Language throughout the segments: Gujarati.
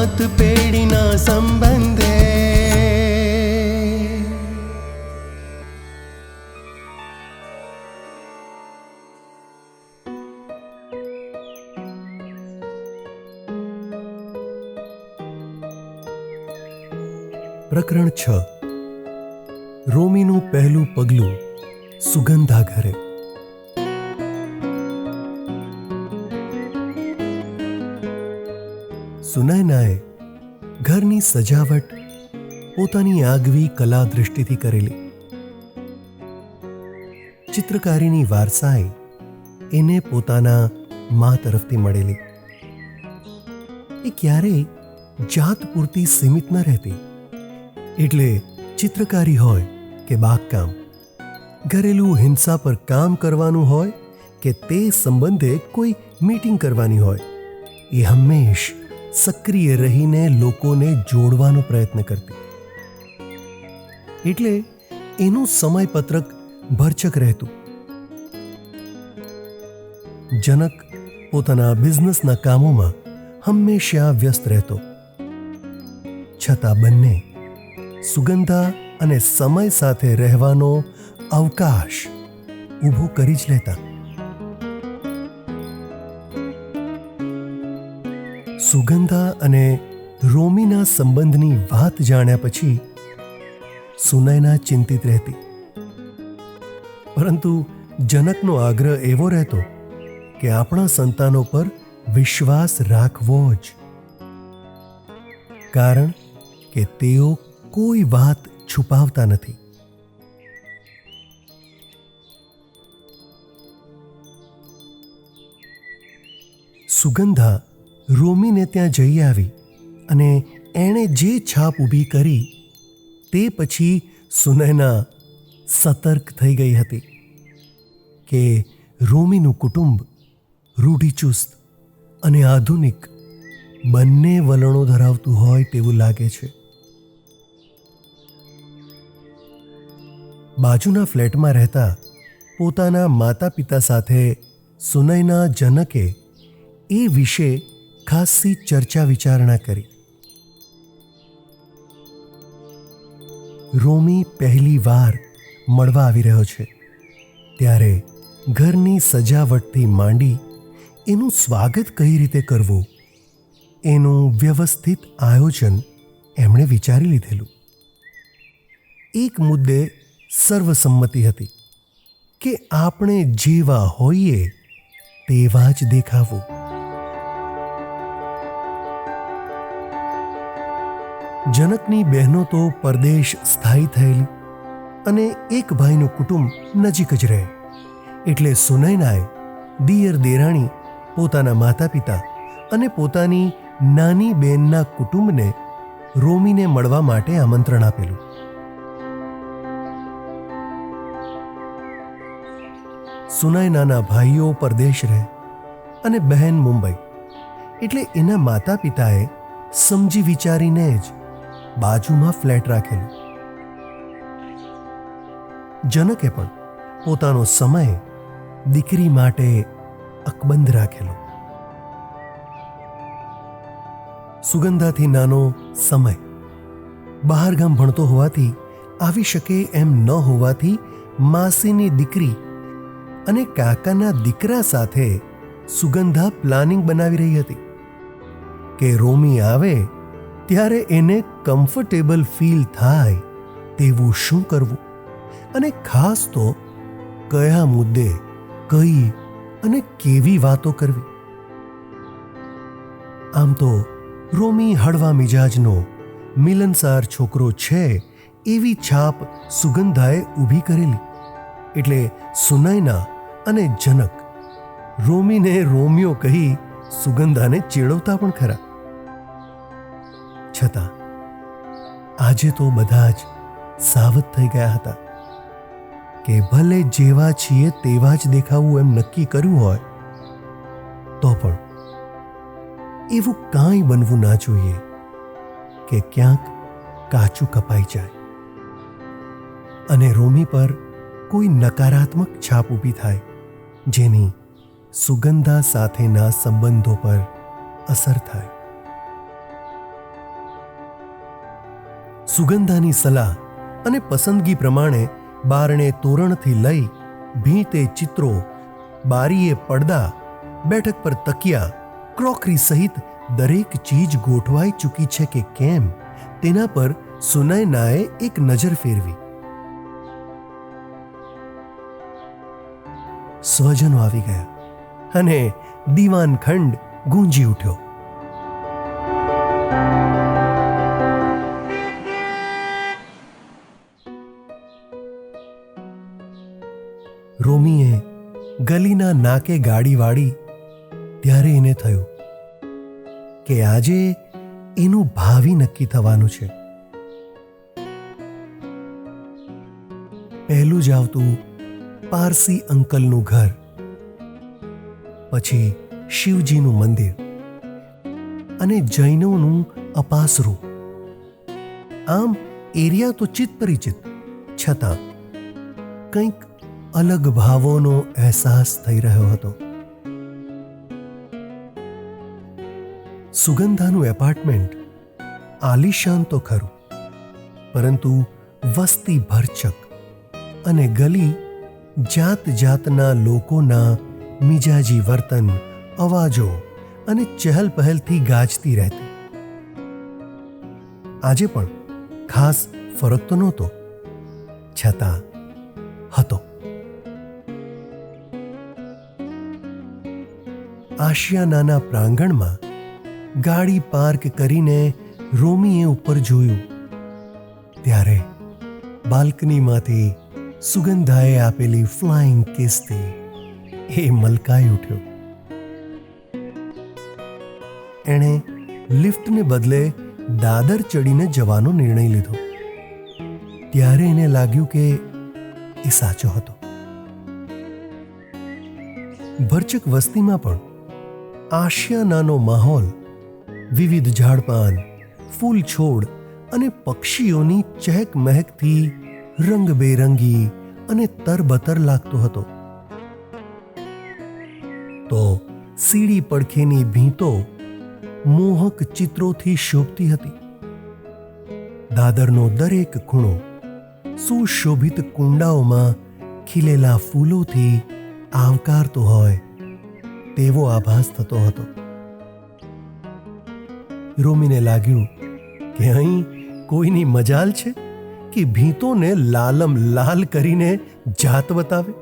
સાત પેઢીના સંબંધે પ્રકરણ છ રોમીનું પહેલું પગલું સુગંધા ઘરે સુનયનાએ ઘરની સજાવટ પોતાની આગવી કલા દૃષ્ટિથી કરેલી. ચિત્રકારીની વારસાઈ એને પોતાના મા તરફથી મળેલી. એ ક્યારેય જાત પૂરતી સીમિત ન રહેતી. એટલે ચિત્રકારી હોય કે બાગકામ, ઘરેલું હિંસા પર કામ કરવાનું હોય કે તે સંબંધે કોઈ મીટિંગ કરવાની હોય, એ હંમેશ સક્રિય રહીને લોકોને જોડવાનો પ્રયત્ન કરતી. એટલે એનું સમયપત્રક ભરચક રહેતું. જનક પોતાના બિઝનેસના કામોમાં હંમેશા વ્યસ્ત રહેતો. છતાં બંને સુગંધા અને સમય સાથે રહેવાનો અવકાશ ઊભો કરી જ લેતા. સુગંધા અને રોમીના સંબંધની વાત જાણ્યા પછી સુનયના ચિંતિત રહેતી. પરંતુ જનકનો આગ્રહ એવો રહેતો કે આપણા સંતાનો પર વિશ્વાસ રાખવો જ. કારણ કે તેઓ કોઈ વાત છુપાવતા નથી. સુગંધા રોમીને ત્યાં જઈ આવી અને એણે જે છાપ ઊભી કરી તે પછી સુનૈના સતર્ક થઈ ગઈ હતી કે રોમીનું કુટુંબ રૂઢિચુસ્ત અને આધુનિક બંને વલણો ધરાવતું હોય તેવું લાગે છે. બાજુના ફ્લેટમાં રહેતા પોતાના માતા પિતા સાથે સુનૈના જનકે એ વિશે ખાસી ચર્ચા વિચારણા કરી. રોમી પહેલી વાર મળવા આવી રહ્યો છે. ત્યારે ઘરની સજાવટથી માંડી એનું સ્વાગત કઈ રીતે કરવું? એનું વ્યવસ્થિત આયોજન એમણે વિચારી લીધેલું. એક મુદ્દે સર્વસંમતિ હતી કે આપણે જેવા હોઈએ તેવા જ દેખાવું. જનકની બહેનો તો પરદેશ સ્થાયી થયેલી અને એક ભાઈનું કુટુંબ નજીક જ રહે. એટલે સુનૈનાએ દિયર દેરાણી પોતાના માતા પિતા અને પોતાની નાની બહેનના કુટુંબને રોમીને મળવા માટે આમંત્રણ આપેલું. સુનૈનાના ભાઈઓ પરદેશ રહે અને બહેન મુંબઈ. એટલે એના માતા પિતાએ સમજી વિચારીને જ બાજુમાં ફ્લેટ રાખેલું. જનકે પણ પોતાનો સમય દીકરી માટે અકબંધ રાખેલો. સુગંધાથી નાનો સમય. બહારગામ ભણતો હોવાથી આવી શકે એમ ન હોવાથી માસીની દીકરી અને કાકાના દીકરા સાથે સુગંધા પ્લાનિંગ બનાવી રહી હતી. કે રોમી આવે ત્યારે એને કમ્ફર્ટેબલ ફીલ થાય તેવું શું કરવું? અને ખાસ તો કયા મુદ્દે, કઈ અને કેવી વાતો કરવી? આમ તો રોમી હળવા મિજાજનો મિલનસાર છોકરો છે એવી છાપ સુગંધાએ ઊભી કરેલી. એટલે સુનયના અને જનક રોમીને રોમિયો કહી સુગંધાને ચેડવતા પણ ખરા. છતાં, આજે તો બધા જ સાવધ થઈ ગયા હતા કે ભલે જેવા છીએ તેવા જ દેખાવું એમ નક્કી કર્યું હોય, તો પણ એવું કાંઈ બનવું ના જોઈએ કે ક્યાંક કાચું કપાઈ જાય અને રોમી પર કોઈ નકારાત્મક છાપ ઊભી થાય જેની સુગંધા સાથેના સંબંધો પર અસર થાય. સુગંધાની સલાહ અને પસંદગી પ્રમાણે બારણે તોરણથી લઈ ભીંતે ચિત્રો, બારીએ પડદા, બેઠક પર તકિયા, ક્રોકરી સહિત દરેક ચીજ ગોઠવાઈ ચૂકી છે કે કેમ, તેના પર સુનયનાએ એક નજર ફેરવી. સ્વજનો આવી ગયા અને દીવાન ખંડ ગુંજી ઉઠ્યો. નાકે ગાડી વાળી ત્યારે એને થયું કે આજે એનું ભાવિ નક્કી થવાનું છે. પહેલું જ આવતું પારસી અંકલનું ઘર, પછી શિવજીનું મંદિર અને જૈનોનું અપાસરું. આમ એરિયા તો ચિત પરિચિત છતાં કંઈક અલગ ભાવોનો અહેસાસ થઈ રહ્યો હતો. સુગંધાનું એપાર્ટમેન્ટ આલિશાન તો ખરું, પરંતુ વસ્તી ભરચક અને ગલી જાત જાતના લોકોના મિજાજી વર્તન, અવાજો અને ચહલપહલથી ગાજતી રહેતી. આજે પણ ખાસ ફરક તો નહોતો, છતાં હતો. આશિયાનાના પ્રાંગણમાં ગાડી પાર્ક કરીને રોમીએ ઉપર જોયું. ત્યારે બાલ્કનીમાંથી સુગંધાએ આપેલી ફ્લાઇંગ કિસથી એ મલકાઈ ઉઠ્યો. એણે લિફ્ટને બદલે દાદર ચડીને જવાનો નિર્ણય લીધો. ત્યારે એને લાગ્યું કે એ સાચો હતો. ભરચક વસ્તીમાં પણ આશિયાનાનો માહોલ, વિવિધ ઝાડપાન, ફૂલ છોડ અને પક્ષીઓની ચહેક મહેકથી રંગબેરંગી અને તરબતર લાગતો હતો. તો સીડી પડખેની ભીંતો મોહક ચિત્રોથી શોભતી હતી. દાદરનો દરેક ખૂણો સુશોભિત કુંડાઓમાં ખીલેલા ફૂલોથી આવકારતો હોય તેવો આભાસ થતો હતો. રોમીને લાગ્યું કે અહીં કોઈની મજાલ છે કે ભીતોને લાલમ લાલ કરીને જાત બતાવે?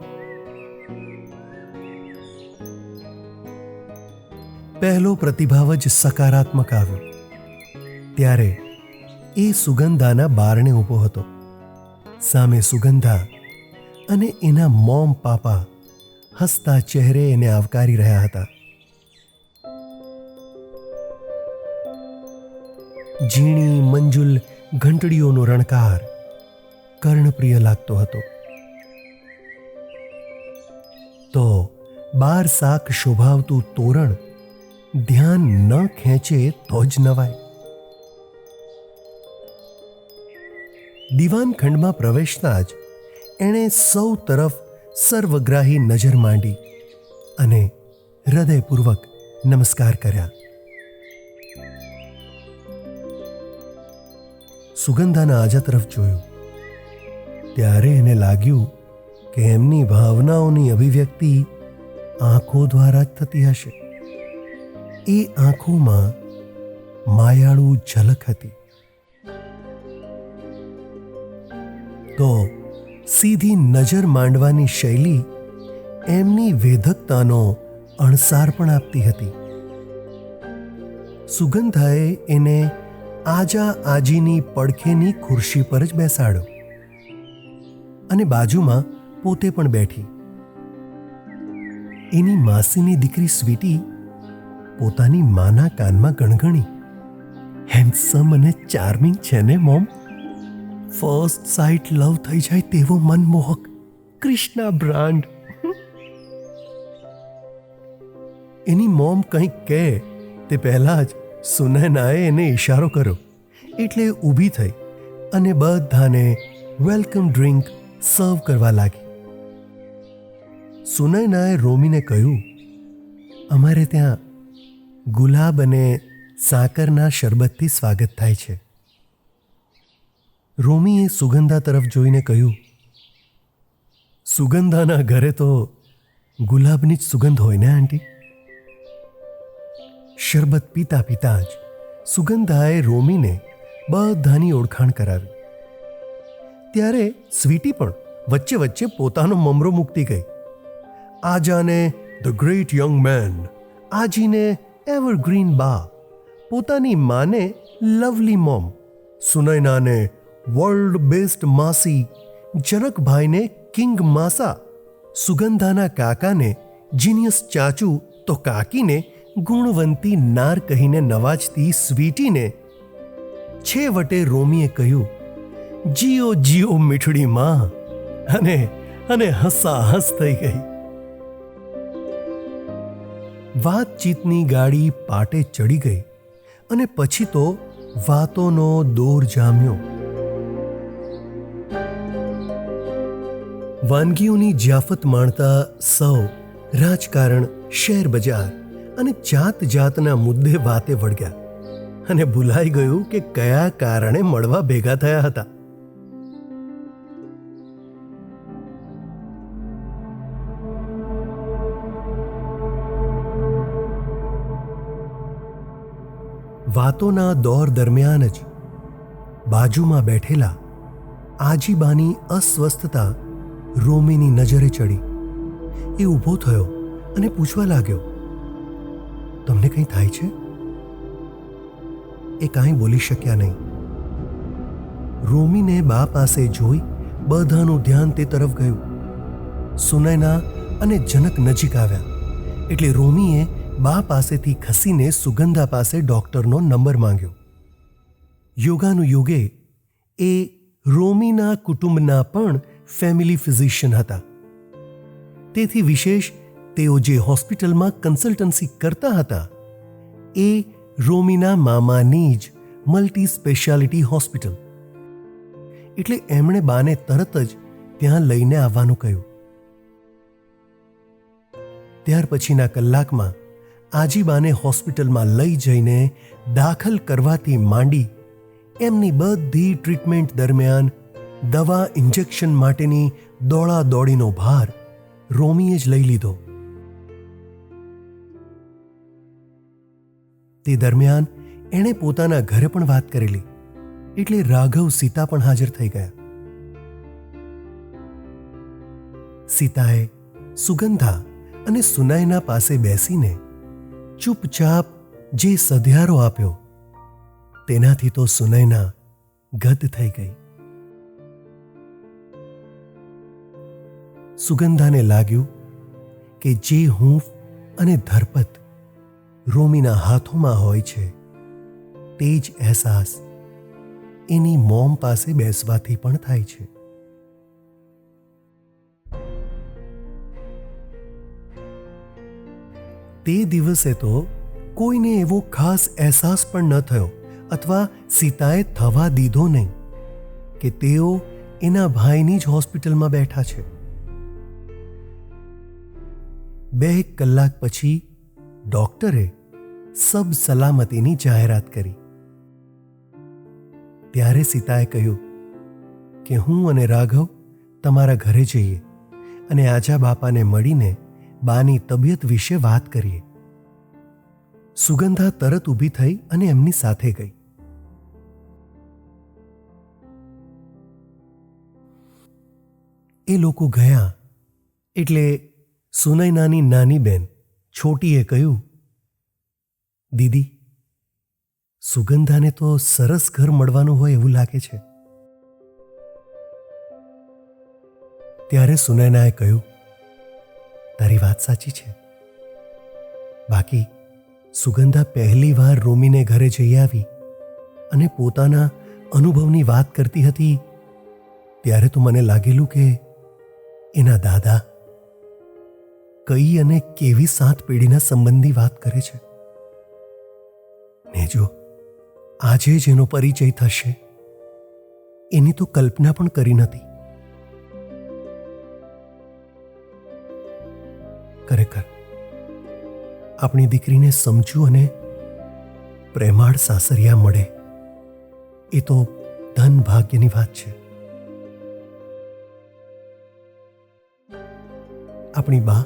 પહેલો પ્રતિભાવ જ સકારાત્મક આવ્યો. ત્યારે એ સુગંધાના બારણે ઊભો હતો. સામે સુગંધા અને એના મોમ પાપા હસતા ચહેરે એને આવકારી રહ્યા હતા ઝીણી મંજુલ ઘંટડીઓનો રણકાર કર્ણપ્રિય લાગતો હતો તો બાર શાક શોભાવતું તોરણ ધ્યાન ન ખેંચે તો જ નવાય દિવાન ખંડમાં પ્રવેશતા જ એણે સૌ તરફ સર્વગ્રાહી નજર માંડી અને હૃદયપૂર્વક નમસ્કાર કર્યા. સુગંધાના આજા તરફ જોયું. ત્યારે એને લાગ્યું કે એમની ભાવનાઓની અભિવ્યક્તિ આંખો દ્વારા જ થતી હશે. એ આંખોમાં માયાળુ ઝલક હતી. તો સીધી નજર માંડવાની શૈલી એમની વેધકતાનો અણસાર પણ આપતી હતી. સુગંધાએ એને આજા આજીની પડખેની ખુરશી પર જ બેસાડ્યો અને બાજુમાં પોતે પણ બેઠી. એની માસીની દીકરી સ્વીટી પોતાની માના કાનમાં ગણગણી. હેન્ડસમ અને ચાર્મિંગ છે ને, મોમ? ફર્સ્ટ સાઇટ લવ થઈ જાય તેવો મનમોહક કૃષ્ણા બ્રાન્ડ. એની મોમ કંઈક કહે, તે પહેલાં જ સુનૈનાએ એને ઈશારો કર્યો. એટલે ઊભી થઈ અને બધાને વેલકમ ડ્રિંક સર્વ કરવા લાગી. સુનૈનાએ રોમીને કહ્યું, અમારે ત્યાં ગુલાબ અને સાકરના શરબતથી સ્વાગત થાય છે. રોમીએ સુગંધા તરફ જોઈને કહ્યું, સુગંધાના ઘરે તો ગુલાબની જ સુગંધ હોય ને, આંટી? શરબત પીતા પીતા જ સુગંધાએ રોમીને બધાની ઓળખાણ કરાવી. ત્યારે સ્વીટી પણ વચ્ચે વચ્ચે પોતાનો મમરો મૂકતી ગઈ. આજાને ધ ગ્રેટ યંગ મેન, આજીને એવરગ્રીન બા, પોતાની માને લવલી મોમ સુનૈનાને વર્લ્ડ બેસ્ટ માસી જનકભાઈને કિંગ માસા સુગંધાના કાકાને જીનિયસ ચાચુ તો કાકીને ગુણવંતી નાર કહીને નવાજતી સ્વીટીને છેવટે રોમીએ કહ્યું, જીઓ જીઓ મીઠડી માં. અને અને હસા હસ થઈ ગઈ. વાતચીતની ગાડી પાટે ચડી ગઈ અને પછી તો વાતોનો દોર જામ્યો. વાનગીઓની જાફત માણતા સૌ રાજકારણ, શેર બજાર અને જાત જાતના મુદ્દે વાતે વળગ્યા અને ભૂલાઈ ગયું કે કયા કારણે મળવા ભેગા થયા હતા. વાતોના દોર દરમિયાન જ બાજુમાં બેઠેલા આજીબાની અસ્વસ્થતા રોમીની નજરે ચડી. એ ઊભો થયો અને પૂછવા લાગ્યો, તમને કંઈ થાય છે? એ કાંઈ બોલી શક્યા નહીં. રોમીને બા પાસે જોઈ બધાનું ધ્યાન તે તરફ ગયું. સુનૈના અને જનક નજીક આવ્યા. એટલે રોમીએ બા પાસેથી ખસીને સુગંધા પાસે ડૉક્ટરનો નંબર માંગ્યો. યોગાનું યોગે એ રોમીના કુટુંબના પણ ફેમિલી ફિઝિશિયન હતા. તેથી વિશેષ તેઓ જે હોસ્પિટલમાં કન્સલ્ટન્સી કરતા હતા, એ રોમીના મામાની જ મલ્ટી સ્પેશિયાલિટી હોસ્પિટલ. એટલે એમણે બાને તરત જ ત્યાં લઈને આવવાનું કહ્યું. ત્યાર પછીના કલાકમાં આજીબાને હોસ્પિટલમાં લઈ જઈને દાખલ કરવાથી માંડી એમની બધી ટ્રીટમેન્ટ દરમિયાન દવા ઇન્જેક્શન માટેની દોડા દોડીનો ભાર રોમીએ જ લઈ લીધો. તે દરમિયાન એણે પોતાના ઘરે પણ વાત કરેલી, એટલે રાઘવ સીતા પણ હાજર થઈ ગયા. સીતાએ સુગંધા અને સુનાઈના પાસે બેસીને ચૂપચાપ જે સધિયારો આપ્યો, તેનાથી તો સુનૈના ગદ થઈ ગઈ. સુગંધાને લાગ્યું કે જે હૂંફ અને ધરપત રોમીના હાથોમાં હોય છે, તે જ અહેસાસ એની મોમ પાસે બેસવાથી પણ થાય છે. તે દિવસે તો કોઈને એવો ખાસ અહેસાસ પણ ન થયો અથવા સીતાએ થવા દીધો નહીં કે તેઓ એના ભાઈની જ હોસ્પિટલમાં બેઠા છે. બે કલાક પછી ડોક્ટરે સબ સલામતીની જાહેરાત કરી. ત્યારે સીતાએ કહ્યું કે હું અને રાઘવ તમારા ઘરે જઈએ અને આજા બાપાને મળીને બાની તબિયત વિશે વાત કરીએ. સુગંધા તરત ઊભી થઈ અને એમની સાથે ગઈ. એ લોકો ગયા એટલે સુનૈનાની નાની બેન, છોટીએ કહ્યું, દીદી, સુગંધાને તો સરસ ઘર મળવાનું હોય એવું લાગે છે. ત્યારે સુનૈનાએ કહ્યું, તારી વાત સાચી છે. બાકી સુગંધા પહેલી વાર રોમીને ઘરે જઈ આવી અને પોતાના અનુભવની વાત કરતી હતી, ત્યારે તો મને લાગેલું કે એના દાદા કઈ અને કેવી સાત પેઢીના સંબંધી વાત કરે છે? ને જો આજે જેનો પરિચય થશે, એની તો કલ્પના પણ કરી નથી. ખરેખર, આપણી દીકરીને સમજુ અને પ્રેમાળ સાસરિયા મળે, એ તો ધન ભાગ્યની વાત છે. આપણી બા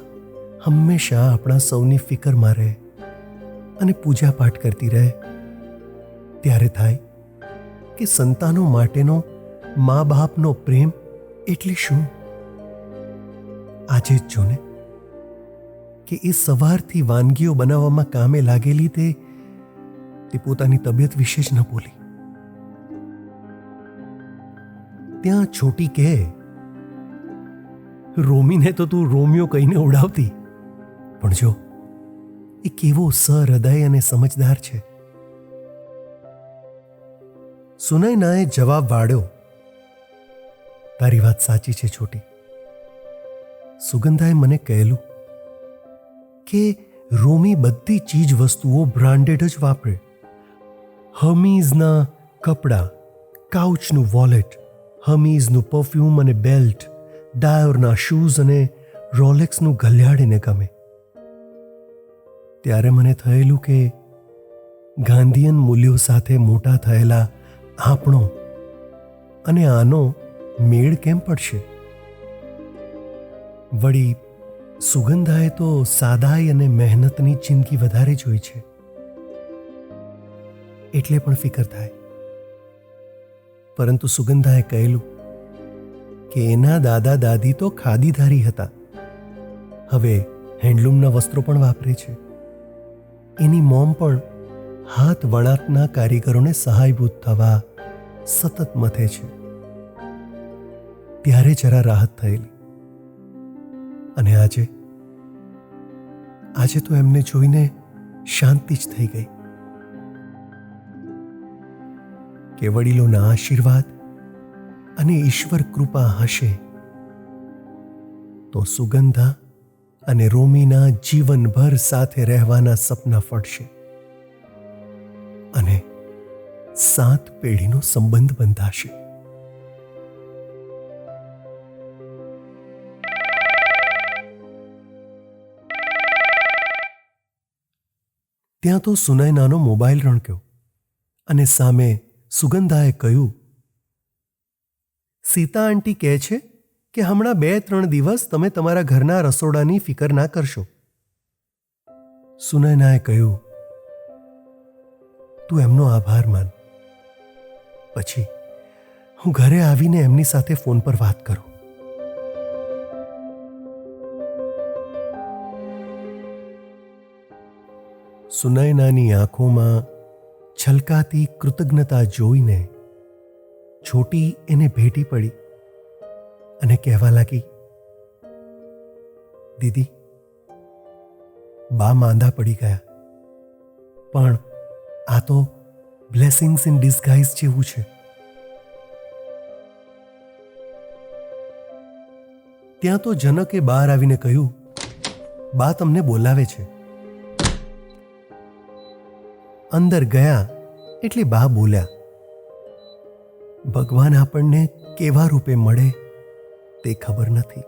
હંમેશા આપણા સૌની ફિકરમાં રહે અને પૂજા પાઠ કરતી રહે. ત્યારે થાય કે સંતાનો માટેનો મા બાપનો પ્રેમ એટલે શું? આજે જ જોને કે એ સવારથી વાનગીઓ બનાવવામાં કામે લાગેલી તે તે પોતાની તબિયત વિશે જ ન બોલી. ત્યાં છોટી કહે, રોમીને તો તું રોમિયો કહીને ઉડાવતી. પણ જો, એ કેવો સહૃદય અને સમજદાર છે. સુનૈનાએ જવાબ વાળ્યો, તારી વાત સાચી છે છોટી. સુગંધાએ મને કહેલું કે રોમી બધી ચીજ વસ્તુઓ બ્રાન્ડેડ જ વાપરે. હમીઝના કપડાં, કાઉચનું વોલેટ, હમીઝનું પરફ્યુમ અને બેલ્ટ, ડાયોરના શૂઝ અને રોલેક્સનું ઘલિયાળ એને ગમે. ત્યારે મને થયેલું કે ગાંધીયન મૂલ્યો સાથે મોટા થયેલા આપણો અને આનો મેળ કેમ પડશે? વળી, સુગંધાએ તો સાદાઈ અને મહેનતની જિંદગી વધારે જોઈ છે. એટલે પણ ફિકર થાય. પરંતુ સુગંધાએ કહેલું કે એના દાદા દાદી તો ખાદીધારી હતા. હવે હેન્ડલૂમના વસ્ત્રો પણ વાપરે છે. એની મોમ પણ હાથ વણાટના કારીગરોને સહાયભૂત થવા સતત મથે છે. ત્યારે જરા રાહત થયેલી. અને આજે આજે તો એમને જોઈને શાંતિ જ થઈ ગઈ. કે વડીલોના આશીર્વાદ અને ઈશ્વર કૃપા હશે, તો સુગંધા અને રોમીના જીવનભર સાથે રહેવાના સપના ફળશે. અને સાત પેઢીનો સંબંધ બંધાશે. ત્યાં તો સુનૈનાનો મોબાઈલ રણક્યો અને સામે સુગંધાએ કહ્યું, સીતા આંટી કહે છે કે હમણાં બે ત્રણ દિવસ તમે તમારા ઘરના રસોડાની ફિકર ના કરશો. સુનૈનાએ કહ્યું, તું એમનો આભાર માન. પછી હું ઘરે આવીને એમની સાથે ફોન પર વાત કરું. સુનૈનાની આંખોમાં છલકાતી કૃતજ્ઞતા જોઈને છોટી એને ભેટી પડી. અને કહેવા લાગી, દીદી, બા માંદા પડી ગયા. પણ આ તો બ્લેસિંગ્સ ઇન ડિસ્ગાઇઝ જેવું છે. ત્યાં તો જનકે બહાર આવીને કહ્યું, બા તમને બોલાવે છે. અંદર ગયા એટલે બા બોલ્યા, ભગવાન આપણને કેવા રૂપે મળે તે ખબર નથી.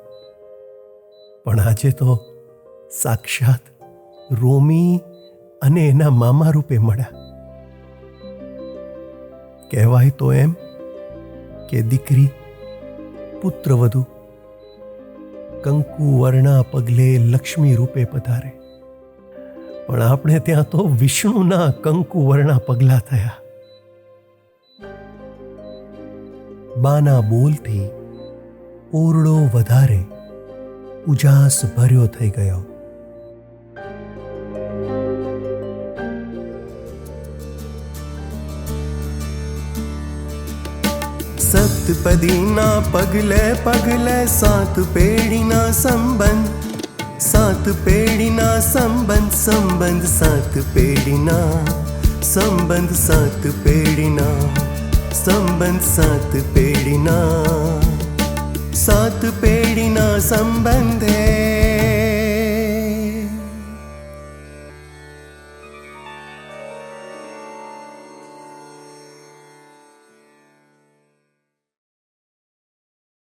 પણ આજે તો સાક્ષાત રોમી અને એના મામા રૂપે મળ્યા. કહેવાય તો એમ કે દીકરી પુત્ર વધુ કંકુ વર્ણા પગલે લક્ષ્મી રૂપે પધારે. પણ આપણે ત્યાં તો વિષ્ણુના કંકુવર્ણા પગલા થયા. બાના બોલથી ઓરડો વધારે ઉજાસ ભર્યો થઈ ગયો. સપ્તપદીના પગલે પગલે સાત પેઢીના સંબંધ, સાત પેઢીના સંબંધ સંબંધ સાત પેઢીના, સંબંધ સાત પેઢીના, સંબંધ સાત પેઢીના. ಸಾತು ಪೇಡಿನ ಸಂಬಂಧೇ